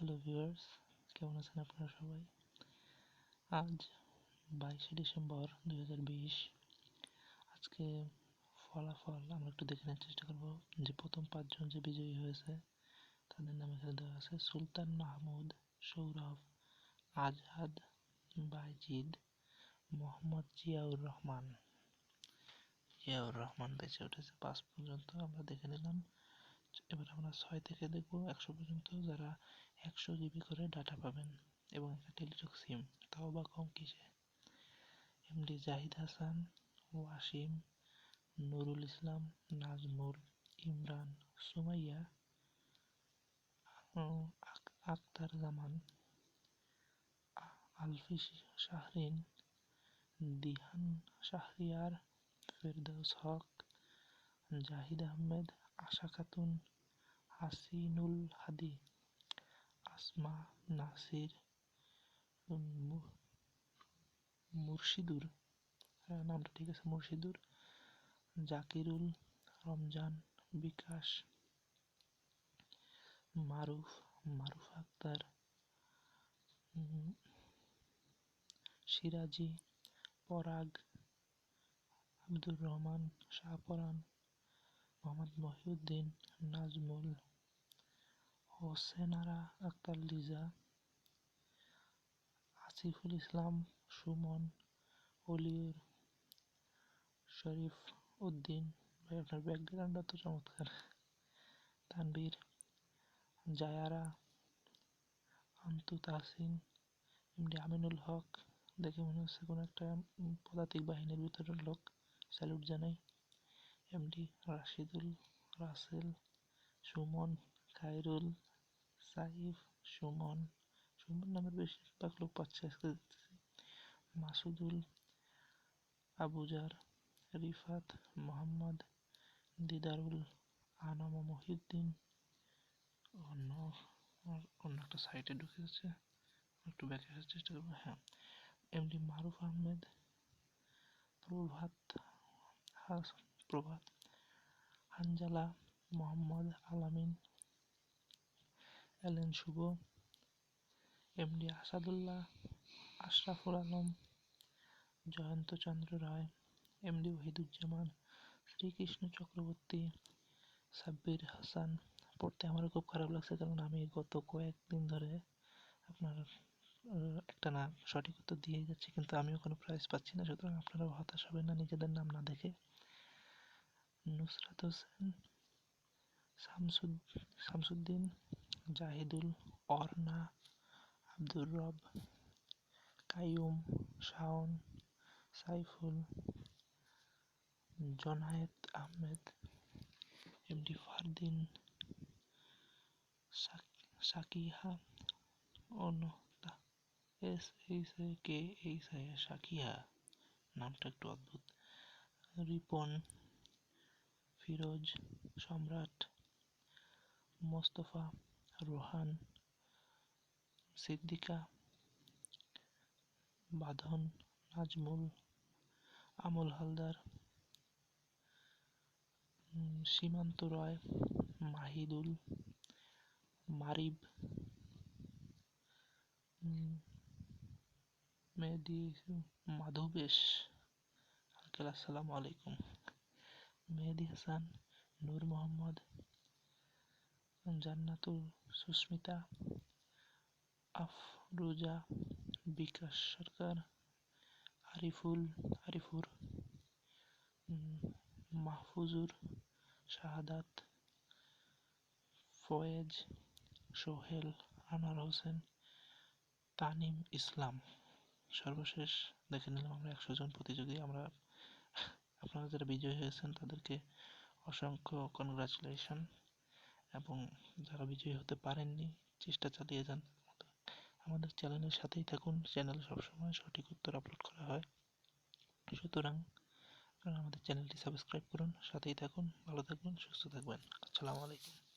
Hello viewers কেমন আছেন আপনারা সবাই? আজ বাইশে ডিসেম্বর দুই হাজার বিশ। আজকে ফলাফল আমরা একটু দেখে নেওয়ার চেষ্টা করব যে প্রথম পাঁচজন যে বিজয়ী হয়েছে, তাদের নাম এখানে দেওয়া আছে সুলতান মাহমুদ, সৌরভ আজহাদ বাইজিদ, মোহাম্মদ জিয়াউর রহমান। জিয়াউর রহমান বেঁচে উঠেছে পাঁচ পর্যন্ত, আমরা দেখে নিলাম। এবার আমরা ছয় থেকে দেখব একশো পর্যন্ত যারা একশো জিবি করে ডাটা পাবেন এবং একটা টেলিটক সিম তাও বা কম কিসে? এমডি জাহিদ হাসান, ওয়াসিম, নুরুল ইসলাম, নাজমুল, ইমরান, সুমাইয়া আক্তার জামান আলফি শাহরিন, দিহান শাহরিয়ার, ফেরদৌস হক, জাহিদ আহমেদ, আশা খাতুন, হাসিনুল হাদি। আসমা নাসির মুর্শিদুর নামটা ঠিক আছে মুর্শিদুর জাকিরুল রমজান বিকাশ মারুফ মারুফ আক্তার সিরাজি পরাগ আব্দুর রহমান শাহপরান মোহাম্মদ মহিউদ্দিন নাজমুল হোসেনারা আক্তার লিজা, আসিফুল ইসলাম, সুমন, অলিউর শরীফ উদ্দিন ভাই আপনার ব্যাকগ্রাউন্ডটা তো চমৎকার। তানবীর জায়ারা আন্তু তাহসিন, এমডি আমিনুল হক, দেখে মনে হচ্ছে কোনো একটা পদাতিক বাহিনীর ভিতরের লোক। স্যালুট জানাই। এমডি রাশিদুল, রাসেল, সুমন, খায়রুল সাইফ সুমন সুমন নামের বেশিরভাগ লোক পাচ্ছে মাসুদুল, আবুজার, রিফাত, মোহাম্মদ, দিদারুল, আনাম মহিউদ্দিন। অন্য অন্য একটা সাইটে ঢুকে গেছে একটু ব্যাকে আসার চেষ্টা করব হ্যাঁ। এমডি মারুফ আহমেদ, প্রভাত, হাস, প্রভাত, হানজালা, মোহাম্মদ আলামিন এলেন শুভ। MD Asadullah, Ashraful Alam Joyonto Chandra Roy, MD Ohiduzzaman, Srikrishna Chakraborty, Sabbir Hasan. পড়তে আমারও খুব খারাপ লাগছে কারণ আমি গত কয়েকদিন ধরে আপনার একটা না সঠিক উত্তর দিয়ে যাচ্ছি, কিন্তু আমিও কোনো প্রাইজ পাচ্ছি না, সুতরাং আপনারাও হতাশ হবেন না, নিজেদের নাম না দেখে। Nusrat Hossain, Shamsud, Shamsuddin Zahidul, Orna, Abdur Rob, Kaiyum, Shaon, Saiful Junayet Ahmed, MD Fardin Sakiha Onta S H A K H A Sakiha নামটা একটু অদ্ভুত, রিপন, ফিরোজ, সম্রাট, মোস্তফা রোহান, সিদ্দিকা, বাঁধন, নাজমুল, আমল হালদার সীমান্ত রয়, মাহিদুল, মারিব মেহেদি, মাধবেশ আঙ্কেল আসসালামু আলাইকুম। মেহেদি হাসান, নূর মোহাম্মদ, জান্নাতুল সুস্মিতা, আফরোজা, বিকাশ সরকার, আরিফুল, আরিফুর মাহফুজুর, শাহাদাত, ফয়েজ, সোহেল, আনোয়ার হোসেন, তানিম ইসলাম। সর্বশেষ দেখে নিলাম আমরা একশো জন প্রতিযোগী। আমরা আপনারা যারা বিজয়ী হয়েছেন তাদেরকে অসংখ্য কনগ্রাচুলেশন এবং যারা বিজয়ী হতে পারেননি, চেষ্টা চালিয়ে যান। আমাদের চ্যানেলের সাথেই থাকুন। চ্যানেল সবসময় সঠিক উত্তর আপলোড করা হয়। সুতরাং আমাদের চ্যানেলটি সাবস্ক্রাইব করুন, সাথেই থাকুন, ভালো থাকবেন সুস্থ থাকবেন। আসসালামু আলাইকুম।